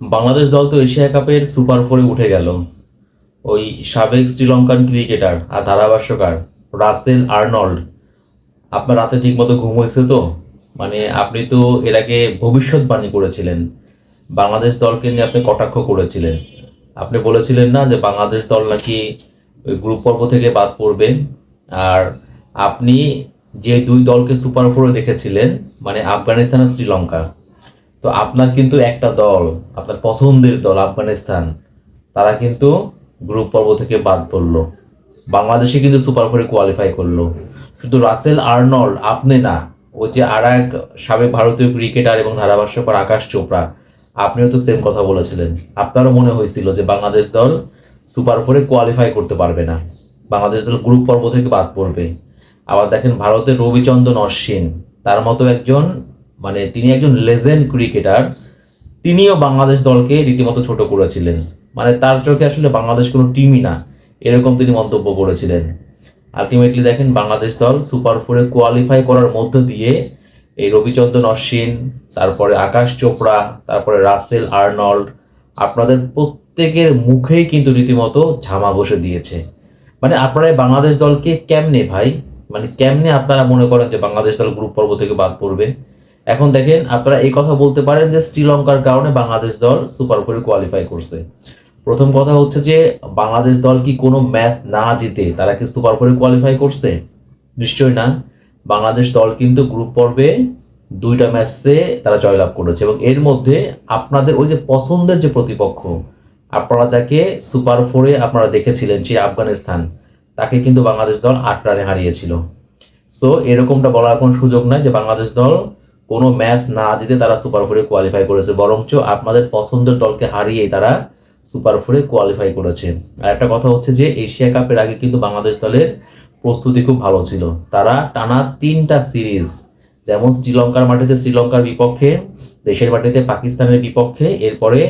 বাংলাদেশ দল তো এশিয়া কাপের সুপার ফোরে উঠে গেল। ওই সাবেক শ্রীলঙ্কান ক্রিকেটার আর ধারাভাষ্যকার রাসেল আর্নল্ড। আপনার রাতে ঠিকমতো ঘুম হয়েছে তো? মানে আপনি তো এর আগে ভবিষ্যৎবাণী করেছিলেন। বাংলাদেশ দলকে নিয়ে আপনি কটাক্ষ করেছিলেন। আপনি বলেছিলেন না যে বাংলাদেশ দল নাকি ওই গ্রুপ পর্ব থেকে বাদ পড়বে। আর আপনি যে দুই দলকে সুপার ফোরে দেখেছিলেন মানে আফগানিস্তান আর শ্রীলঙ্কা তো আপনার কিন্তু একটা দল, আপনার পছন্দের দল, আফগানিস্তান, তারা কিন্তু গ্রুপ পর্ব থেকে বাদ পড়ল। বাংলাদেশে কিন্তু সুপার ফোরে কোয়ালিফাই করল। শুধু রাসেল আর্নল্ড, আপনি না, ও যে আর এক সাবেক ভারতীয় ক্রিকেটার এবং ধারাভাষ্যকর আকাশ চোপড়া, আপনিও তো সেম কথা বলেছিলেন। আপনারও মনে হয়েছিল যে বাংলাদেশ দল সুপার ফোরে কোয়ালিফাই করতে পারবে না। বাংলাদেশ দল গ্রুপ পর্ব থেকে বাদ পড়বে। আবার দেখেন ভারতের রবিচন্দ্রন অশ্বিন, তার মতো একজন মানে তিনি একজন লেজেন্ড ক্রিকেটার, তিনিও বাংলাদেশ দলকে রীতিমতো ছোট করেছিলেন। মানে তার চোখে আসলে বাংলাদেশ কোনো টিমই না, এরকম তিনি মন্তব্য করেছিলেন। আলটিমেটলি দেখেন, বাংলাদেশ দল সুপার ফোরে কোয়ালিফাই করার মধ্য দিয়ে এই রবিচন্দ্রন অশ্বিন, তারপরে আকাশ চোপড়া, তারপরে রাসেল আর্নল্ড, আপনাদের প্রত্যেকের মুখেই কিন্তু রীতিমতো ঝামা বসে দিয়েছে। মানে আপনারা বাংলাদেশ দলকে কেমনে ভাই? মানে কেমনে আপনারা মনে করেন যে বাংলাদেশ দল গ্রুপ পর্ব থেকে বাদ পড়বে? এখন দেখেন আপনারা এই কথা বলতে পারেন যে শ্রীলঙ্কার কারণে বাংলাদেশ দল সুপার ফোরে কোয়ালিফাই করছে। প্রথম কথা হচ্ছে যে বাংলাদেশ দল কি কোনো ম্যাচ না জিতে তারা কি সুপার ফোরে কোয়ালিফাই করছে? নিশ্চয়ই না। বাংলাদেশ দল কিন্তু গ্রুপ পর্বে দুইটা ম্যাচে তারা জয়লাভ করেছে এবং এর মধ্যে আপনাদের ওই যে পছন্দের যে প্রতিপক্ষ, আপনারা যাকে সুপার ফোরে আপনারা দেখেছিলেন যে আফগানিস্তান, তাকে কিন্তু বাংলাদেশ দল আট রানে হারিয়েছিল। সো এরকমটা বলার কোনো সুযোগ নাই যে বাংলাদেশ দল কোনো ম্যাচ না জিতে তারা সুপার ফোরে কোয়ালিফাই করেছে। বরঞ্চ আপনাদের পছন্দের দলকে হারিয়েই তারা সুপার ফোরে কোয়ালিফাই করেছে। আর একটা কথা হচ্ছে যে, এশিয়া কাপের আগে কিন্তু বাংলাদেশ দলের প্রস্তুতি খুব ভালো ছিল। তারা টানা তিনটা সিরিজ, যেমন শ্রীলঙ্কার মাটিতে শ্রীলঙ্কার বিপক্ষে, দেশের মাটিতে পাকিস্তানের বিপক্ষে, এরপরে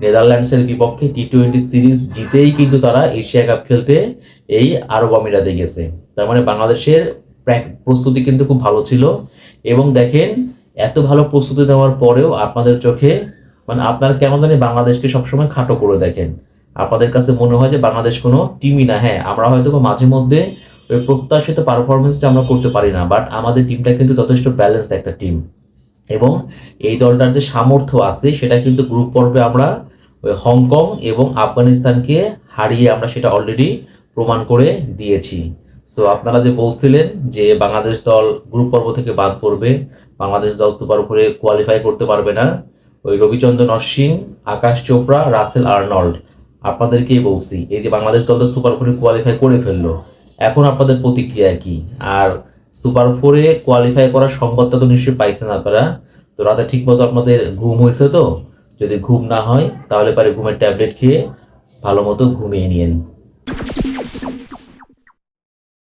নেদারল্যান্ডসের বিপক্ষে টি টোয়েন্টি সিরিজ জিতেই কিন্তু তারা এশিয়া কাপ খেলতে এই আরব আমিরাতে গেছে। তার মানে বাংলাদেশের প্রস্তুতি কিন্তু খুব ভালো ছিল। এবং দেখেন এত ভালো প্রস্তুতি দেওয়ার পরেও আপনাদের চোখে মানে আপনারা কেমন জানি বাংলাদেশকে সবসময় খাটো করে দেখেন। আপনাদের কাছে মনে হয় যে বাংলাদেশ কোনো টিমই না। হ্যাঁ আমরা হয়তো মাঝে মধ্যে ওই প্রত্যাশিত পারফরমেন্সটা আমরা করতে পারি না বাট আমাদের টিমটা কিন্তু যথেষ্ট ব্যালেন্সড একটা টিম এবং এই দলটার যে সামর্থ্য আছে, সেটা কিন্তু গ্রুপ পর্বে আমরা ওই হংকং এবং আফগানিস্তানকে হারিয়ে আমরা সেটা অলরেডি প্রমাণ করে দিয়েছি। সো আপনারা যে বলছিলেন যে বাংলাদেশ দল গ্রুপ পর্ব থেকে বাদ পড়বে বাংলাদেশ দল সুপার ফোরে কোয়ালিফাই করতে পারবে না। ওই রবিচন্দ্রন অশ্বিন, আকাশ চোপড়া, রাসেল আর্নল্ড। আপনাদেরকেই বলছি, এই যে বাংলাদেশ দল তো সুপার ফোরে কোয়ালিফাই করে ফেলল, এখন আপনাদের প্রতিক্রিয়া কি? আর সুপার ফোরে কোয়ালিফাই করার সংবাদটা তো নিশ্চয়ই পাইছেন আপনারা। তো রাতে ঠিক মতো আপনাদের ঘুম হয়েছে তো? যদি ঘুম না হয়, তাহলে পারে ঘুমের ট্যাবলেট খেয়ে ভালো মতো ঘুমিয়ে নিয়েন।